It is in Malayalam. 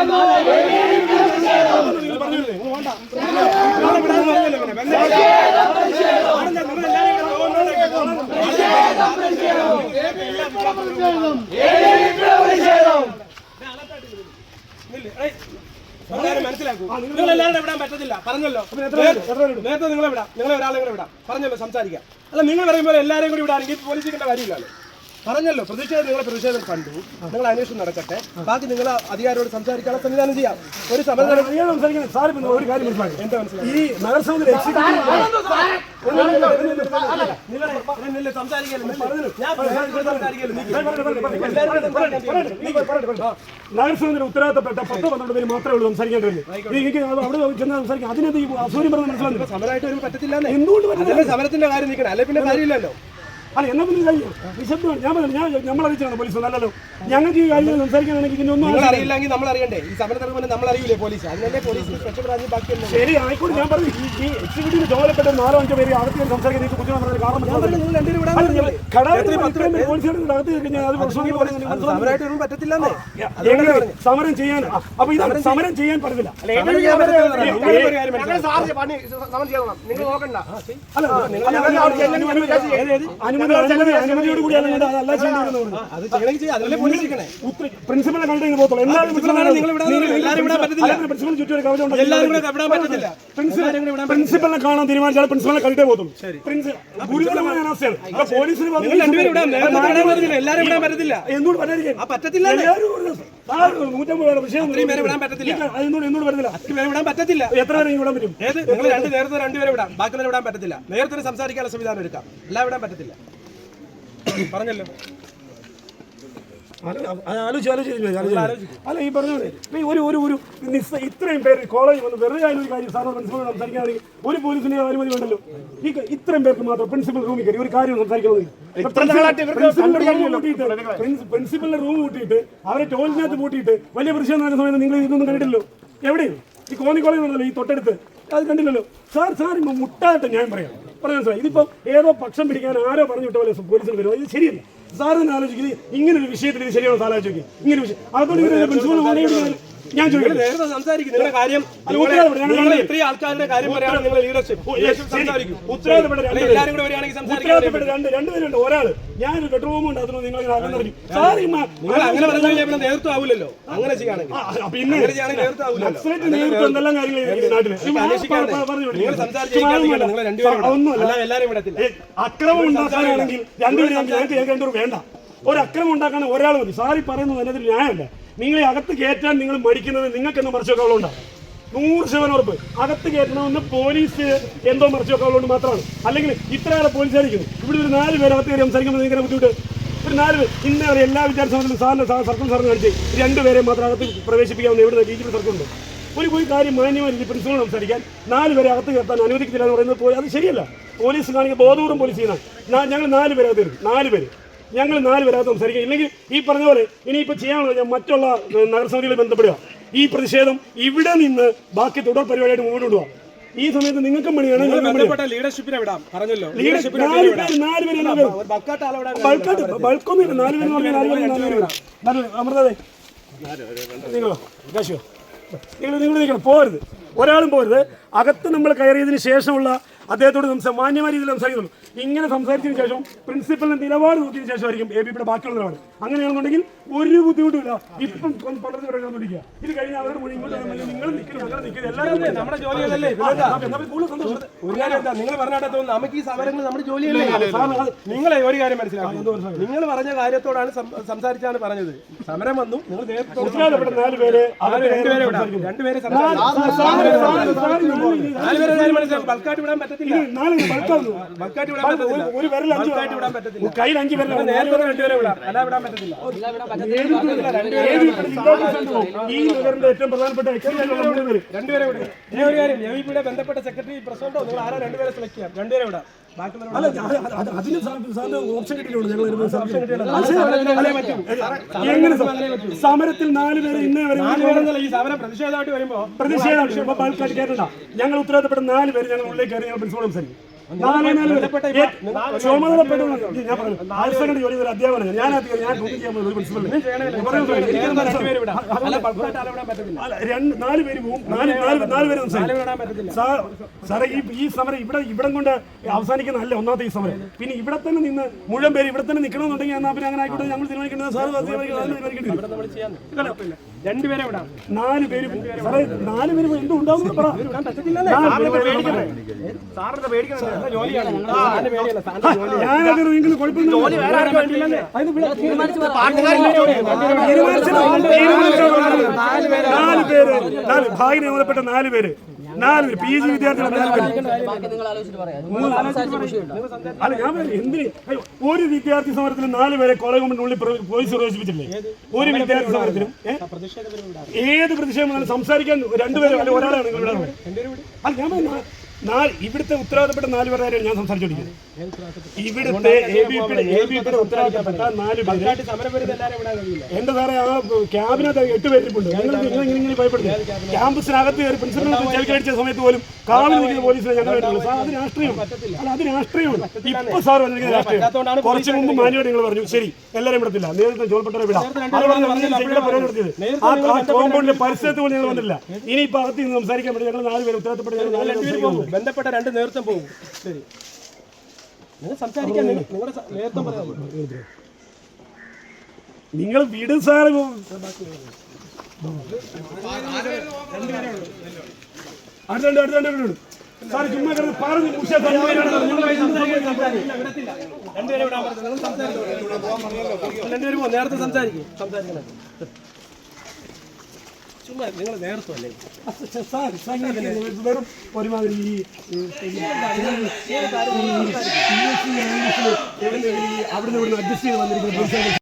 എല്ലാവരും നിങ്ങൾ എല്ലാവരും വിടാൻ പറ്റത്തില്ല. പറഞ്ഞല്ലോ. നേരത്തെ നിങ്ങളെ വിടാം. നിങ്ങളെ ഒരാളെ വിടാം. പറഞ്ഞല്ലോ സംസാരിക്കാം. അല്ല നിങ്ങൾ പറയുമ്പോൾ എല്ലാവരെയും കൂടി വിടാണെങ്കിൽ പോലീസ് ചെയ്യേണ്ട കാര്യമില്ലല്ലോ. പറഞ്ഞല്ലോ പ്രതിഷേധം നിങ്ങളെ പ്രതിഷേധം കണ്ടു. നിങ്ങൾ അന്വേഷണം നടക്കട്ടെ. ബാക്കി നിങ്ങൾ അധികാരിയോട് സംസാരിക്കാനുള്ള സംവിധാനം ചെയ്യാം. ഒരു സമരം ഒരു കാര്യം മനസ്സിലാക്കി എന്താ മനസ്സിലായി? ഈ നഗരസഭയിൽ ഉത്തരവാദിത്തപ്പെട്ട പത്ത് പന്ത്രണ്ട് പേര് മാത്രമേ ഉള്ളൂ സംസാരിക്കേണ്ടത് അവിടെ ചെന്ന് സംസാരിക്കാം. അതിനെന്ത് അസൂര്യം പറഞ്ഞ് മനസ്സിലാകുന്നു സമരമായിട്ട് ഒരു പറ്റത്തില്ല എന്തുകൊണ്ട്? സമരത്തിന്റെ കാര്യം നിൽക്കണം അല്ലെ പിന്നെ കാര്യമില്ലല്ലോ. അല്ല എന്നാ പിന്നെ കഴിയും നിശബ്ദമാണ് ഞാൻ പറഞ്ഞു ഞാൻ നമ്മൾ അറിയിച്ചാണ് പോലീസ് നല്ലല്ലോ ഞങ്ങൾക്ക് ഈ കാര്യങ്ങൾ സംസാരിക്കാനാണെങ്കിൽ ഇതിന്റെ ഒന്നും നിങ്ങൾ അറിയില്ലെങ്കിൽ നമ്മൾ അറിയണ്ടേ ഈ സമരം നമ്മൾ അറിയില്ലേ പോലീസ്? അതിനല്ലേ പോലീസ് സ്പെഷ്യൽ ബ്രാഞ്ച് ബാക്കിയല്ലേ ശരി ആയിക്കോട്ടെ ഞാൻ പറഞ്ഞു ഈ- ഈ എക്സിക്യൂട്ടീവ് ചുമതലപ്പെട്ട നാലോ അഞ്ചോ പേര് അകത്ത് കയറി സംസാരിക്കാൻ കാരണം മനസ്സിലാകുന്നില്ല. നിങ്ങൾ രണ്ടുപേരും വിടാൻ അല്ല, പറഞ്ഞില്ലേ? കടാവിൽ എത്രയും പത്ത് ഇത്രയും പേര് പോലീസുകാരുടെ അകത്ത് കയറി കഴിഞ്ഞാൽ അത് പ്രശ്നമെന്ന് പറയുന്നത് നിങ്ങൾ മനസ്സിലാക്കുന്നില്ല. സമരമായിട്ട് ഒന്നും പറ്റത്തില്ലെന്നേ സമരം ചെയ്യാൻ അപ്പൊ ഇതാണ് സമരം ചെയ്യാൻ പറ്റില്ല സമരം ചെയ്യാൻ പറ്റത്തില്ല. നിങ്ങൾ ഒരു കാര്യം മനസ്സിലാക്കണം. അല്ല അനുമതി അതല്ലേ ചെയ്യണേ പ്രിൻസിപ്പലിനെ കണ്ടു പോകത്തുള്ളൂ. പ്രിൻസിപ്പലിനെ. പ്രിൻസിപ്പൽ ചുറ്റും കാണാൻ തീരുമാനിച്ചാൽ പ്രിൻസിപ്പലിനെ കണ്ടേ പോകത്തുള്ളൂ. ഗുരുതരമായ അവസ്ഥയാണ്. പോലീസിന് വിടാൻ പറ്റത്തില്ല. എല്ലാവരും വിടാൻ നൂറ്റമ്പത് വിഷയം പറ്റത്തില്ല. പറ്റത്തില്ല. എത്ര പേരെ വിടാൻ പറ്റും? നിങ്ങൾ രണ്ട് നേരത്തെ രണ്ടുപേരെ വിടാം. ബാക്കിയുള്ളവരെ വിടാൻ പറ്റത്തില്ല. നേരത്തെ സംസാരിക്കാനുള്ള സംവിധാനം എടുക്കാം എല്ലാം വിടാൻ പറ്റത്തില്ല പറഞ്ഞല്ലോ. ആലോചിച്ച് ആലോചിച്ച് അല്ല ഈ പറഞ്ഞ പോലെ ഒരു ഒരു ഒരു നിസ്സ ഇത്രയും പേര് കോളേജ് വന്ന് വെറുതെ ആയാലും ഒരു കാര്യം സാറോ പ്രിൻസിപ്പൾ സംസാരിക്കുകയാണെങ്കിൽ ഒരു പോലീസിന്റെ അനുമതി വേണ്ടല്ലോ ഈ ഇത്രയും പേർക്ക് മാത്രം പ്രിൻസിപ്പൽ റൂമിൽ കയറി ഒരു കാര്യം സംസാരിക്കണമെന്നില്ല പ്രിൻസിപ്പലിന്റെ റൂം കൂട്ടിയിട്ട് അവരെ ടോയ്ലറ്റിനകത്ത് കൂട്ടിയിട്ട് വലിയ പ്രശ്നം നടക്കുന്ന സമയത്ത് നിങ്ങൾ ഇതൊന്നും കണ്ടിട്ടില്ലല്ലോ. എവിടെയും? ഈ കോന്നി കോളേജ് ഈ തൊട്ടടുത്ത്. അത് കണ്ടില്ലല്ലോ. സാർ സാർ ഇപ്പം മുട്ടായിട്ട് ഞാൻ പറയാം. പറയാൻ സാർ ഇതിപ്പോൾ ഏതോ പക്ഷം പിടിക്കാൻ ആരോ പറഞ്ഞു വിട്ട പോലെ പോലീസിന് വരും ഇത് ശരിയല്ല. സാർ തന്നെ ആലോചിക്കുന്നത് ഇങ്ങനെ ഒരു വിഷയത്തിൽ ഇത് ശരിയാണോ സാർ ആലോചിക്കുക ഇങ്ങനെ വിഷയം അതുകൊണ്ട് ഇവരെ പ്രിൻസിപ്പൽ ഞാൻ ചോദിക്കട്ടെ? നേരത്തെ സംസാരിക്കും. നിങ്ങളുടെ കാര്യം നിങ്ങൾ ഇത്രയും ആൾക്കാരുടെ കാര്യം പറയാണ് നിങ്ങൾ ലീഡർഷിപ്പ് സംസാരിക്കും. പേര്. എല്ലാവരും കൂടെ വരികയാണെങ്കിൽ സംസാരിക്കാൻ ഉത്തരവാദിത്തപ്പെട്ട രണ്ട് രണ്ടുപേരുണ്ട് ഒരാൾ. ഞാൻ ഒരു പെട്രോൾ പമ്പ് ഉണ്ടാക്കുന്നു നിങ്ങൾ നിങ്ങൾ അങ്ങനെ പറഞ്ഞാൽ നേതൃത്വം ആവില്ലല്ലോ അങ്ങനെ ചെയ്യുകയാണെങ്കിൽ. പിന്നെ നേതൃത്വം നക്സലൈറ്റ് നേതൃത്വം എന്തെല്ലാം കാര്യങ്ങൾ ഏ, അക്രമം ഉണ്ടാക്കാനാണെങ്കിൽ രണ്ടുപേരും ഞങ്ങൾക്ക് ഞങ്ങൾക്ക് രണ്ടുപേരും വേണ്ട. ഒരു അക്രമം ഉണ്ടാക്കാൻ ഒരാൾ മതി. സാറി പറയുന്നത് എന്നതിൽ ന്യായമല്ല. നിങ്ങളെ അകത്ത് കയറ്റാൻ നിങ്ങൾ മടിക്കുന്നത് നിങ്ങൾക്കെന്ന് മറിച്ചൊക്കെ ഉള്ളതുകൊണ്ടാണ് നൂറ് ശതമാനം ഉറപ്പ്. അകത്ത് കയറ്റണമെന്ന് പോലീസ് എന്തോ മറിച്ചൊക്കെ ഉള്ളതുകൊണ്ട് മാത്രമാണ്. അല്ലെങ്കിൽ ഇത്രയേറെ പോലീസ് ആയിരിക്കുന്നു ഇവിടെ ഒരു നാല് പേര് അകത്ത് കയറി സംസാരിക്കുമ്പോൾ നിങ്ങൾക്ക് ബുദ്ധിമുട്ട്? ഒരു നാല് പേര്. ഇന്ന് വരെ എല്ലാ വിദ്യാർത്ഥി സാർ സർക്കിൾ സാറിന് കാണിച്ച് രണ്ടുപേരെ മാത്രം അകത്ത് പ്രവേശിപ്പിക്കാവുന്ന എവിടെ ബി ജെ പി സർക്കുണ്ട് ഒരു പോയി കാര്യം മാന്യമായ രീതി പ്രിൻസിപ്പൾ സംസാരിക്കാൻ നാല് പേരെ അകത്ത് കയറ്റാൻ അനുവദിക്കുന്നില്ല എന്ന് പറയുന്നത് പോയി അത് ശരിയല്ല. പോലീസ് കാണിക്കുക ബോധപൂർവം പോലീസ് ചെയ്യുന്ന ഞങ്ങൾ നാല് പേരെ അകത്ത് നാല് പേര്. ഞങ്ങൾ നാല് പേരകത്ത് സംസാരിക്കുക. ഇല്ലെങ്കിൽ ഈ പറഞ്ഞ പോലെ ഇനിയിപ്പോൾ ചെയ്യാനുള്ള ഞാൻ മറ്റുള്ള നഗരസഭയിൽ ബന്ധപ്പെടുക. ഈ പ്രതിഷേധം ഇവിടെ നിന്ന് ബാക്കി തുടർ പരിപാടിയായിട്ട് മുന്നോട്ട് കൊണ്ടുപോകാം ഈ സമയത്ത് നിങ്ങൾക്കും പണിയാണ് ലീഡർഷിപ്പിനെ വിടാം. പറഞ്ഞല്ലോ. ലീഡർഷിപ്പിനെ നാല് പേര് നാല് ബൾക്കായിട്ട് നാല് പേര് നാല് പേര് നാല് പേര്. നാല് അമൃതേ നിങ്ങളോ? കാശിയോ നിങ്ങൾ നിങ്ങൾ നിൽക്കണം. പോരുത്. ഒരാളും പോരുത്. അകത്ത് നമ്മൾ കയറിയതിന് ശേഷമുള്ള അദ്ദേഹത്തോട് സംസാ മാന്യമായ രീതിയിൽ സംസാരിക്കുന്നുള്ളൂ ഇങ്ങനെ സംസാരിച്ചതിന് ശേഷം പ്രിൻസിപ്പലിന് നിലപാട് നോക്കിയതിന് ശേഷമായിരിക്കും എ ബി പിയുടെ ബാക്കിയുള്ള നിലപാട് അങ്ങനെയാണെന്നുണ്ടെങ്കിൽ ഒരു ബുദ്ധിമുട്ടില്ല ഇപ്പം പണ്ടത്തെ പറയാൻ ഇത് കഴിഞ്ഞാൽ അവരുടെ മുഴുവൻ നിങ്ങൾ നിങ്ങൾ പറഞ്ഞിട്ട് തോന്നുന്നു നമുക്ക് ഈ സമരങ്ങൾ നമ്മുടെ ജോലിയല്ലേ? നിങ്ങളെ ഒരു കാര്യം മനസ്സിലാക്കി. നിങ്ങൾ പറഞ്ഞ കാര്യത്തോടാണ് സംസാരിച്ചാണ് പറഞ്ഞത്. സമരം വന്നു. നിങ്ങൾ രണ്ടുപേരെ ബൾക്കായിട്ട് വിടാൻ പറ്റത്തില്ല. ബൾക്കായിട്ട് വിടാൻ പറ്റത്തില്ല. അഞ്ച് കയ്യിൽ നേരത്തെ രണ്ടുപേരെ വിടാം. അല്ല വിടാൻ ഈ ഏറ്റവും പ്രധാനപ്പെട്ട രണ്ടുപേരെ വിടുക ഒരു കാര്യം ബന്ധപ്പെട്ട സെക്രട്ടറി പ്രസിഡന്റോ നിങ്ങൾ ആരോ രണ്ടുപേരെ സെലക്ട് ചെയ്യാം? രണ്ടുപേരെ വിടാം ബാക്കിയുള്ളവരെ അല്ല അതിന് സാറിന് ഓപ്ഷൻ കിട്ടിയിട്ടുണ്ട്. ഞങ്ങൾ. എങ്ങനെ സമരത്തിൽ നാല് പേര് ഇന്നേ വരെ ഈ സമരം പ്രതിഷേധമായിട്ട് വരുമ്പോ പ്രതിഷേധം ഞങ്ങൾ ഉത്തരവാദിത്തപ്പെട്ട നാല് പേര് ഞങ്ങൾ ഉള്ളിലേക്ക് കയറി ഞങ്ങൾ പ്രിൻസിപ്പൾ സംസാരിക്കും ചുമതലപ്പെട്ട ഞാൻ പറഞ്ഞു ഹയർ സെക്കൻഡറി ജോലി ചെയ്ത അധ്യാപകനാണ് ഞാൻ അത് ഞാൻ ഡ്യൂട്ടി ചെയ്യാൻ ഒരു പ്രിൻസിപ്പൽ നാല് പേര് നാല് നാല് നാല് പേര് സാറേ ഈ ഈ സമരം ഇവിടെ ഇവിടം കൊണ്ട് അവസാനിക്കുന്നതല്ല ഒന്നാമത്തെ ഈ സമരം പിന്നെ ഇവിടെ തന്നെ നിന്ന് മുഴുവൻ പേര് ഇവിടെ തന്നെ നിൽക്കണമെന്നുണ്ടെങ്കിൽ എന്നാൽ പിന്നെ അങ്ങനെ ആയിക്കോട്ടെ ഞങ്ങൾ തീരുമാനിക്കേണ്ടത് സാർ തീരുമാനിക്കുന്നത് തീരുമാനിക്കേണ്ടി വരും. രണ്ടുപേരെ വിടാം. നാല് പേര് സാറേ നാല് പേര് എന്തുണ്ടാവും ഞാനത് കുഴപ്പമില്ല വേറെ ആർക്കും പറ്റില്ലെന്നേ അതിന് വിടാം. നാല് പേര് നാല് ഭാഗ്യ നിയമനപ്പെട്ട നാല് പേര് നാല് പേര്. പി ജി വിദ്യാർത്ഥികൾ അല്ല ഞാൻ എന്തിന്? ഒരു വിദ്യാർത്ഥി സമരത്തിലും നാല് പേരെ പ്ര- പോലീസ് പ്രവേശിപ്പിച്ചില്ലേ ഒരു വിദ്യാർത്ഥി സമരത്തിലും ഏത് പ്രതിഷേധം സംസാരിക്കാൻ രണ്ടുപേരും ഒരാളാണ്. അല്ല ഞാൻ നാല് ഇവിടുത്തെ ഉത്തരവാദപ്പെട്ട നാല് പേരാണ് ഞാൻ സംസാരിച്ചോണ്ടിരിക്കുന്നത് ഇവിടുത്തെ എ ബി പിയുടെ എ ബി പിയുടെ ഉത്തരവാദിത്തപ്പെട്ട നാല് പേര് എന്റെ സാറെ ആ ക്യാബിനകത്ത് എട്ട് പേരിപ്പുണ്ട് നിങ്ങൾ നിങ്ങൾ ഇങ്ങനെ ഇങ്ങനെ ഭയപ്പെടുന്നു. ക്യാമ്പസിനകത്ത് കയറി പ്രിൻസിപ്പലിനെ ചെവിക്കടിച്ച സമയത്ത് പോലും കാവൽ നിൽക്കുന്ന പോലീസിനെ ഞങ്ങൾ സാർ അത് രാഷ്ട്രീയമാണ്. അല്ല അത് രാഷ്ട്രീയമാണ്. ഇപ്പൊ സാർ വന്നിരിക്കുന്ന രാഷ്ട്രീയം. കുറച്ച് മുമ്പ് മാന്യമായിട്ട് നിങ്ങൾ പറഞ്ഞു. ശരി എല്ലാവരും വിടത്തില്ല. നേരത്തെ ജോൽപ്പെട്ടവരെ വിടാം. ആ കോമ്പൗണ്ടിലെ പരിസരത്ത് പോലും ഞങ്ങൾ വന്നില്ല ഇനി ഇപ്പൊ അകത്ത് സംസാരിക്കാൻ വേണ്ടി ഞങ്ങൾ നാല് പേര് ഉത്തരവാദിത്തപ്പെട്ട ഞങ്ങൾ നാല് പേര് ബന്ധപ്പെട്ട രണ്ട് നേതൃത്വം പോകും. ശരി. നിങ്ങൾ സംസാരിക്കാൻ നിങ്ങളുടെ നേതൃത്വം പറയാമോ നിങ്ങൾ വീട് സാറ് അടുത്തുണ്ട് അടുത്തുണ്ട് സാർ ചുമ്മാ കിടന്ന് പറഞ്ഞു രണ്ടുപേരെ നേരത്തെ സംസാരിക്കും. സംസാരിക്കണം. നിങ്ങൾ ഒരുമാതിരി ഈ അവിടുന്ന് അഡ്ജസ്റ്റ് ചെയ്ത് വന്നിരിക്കുന്ന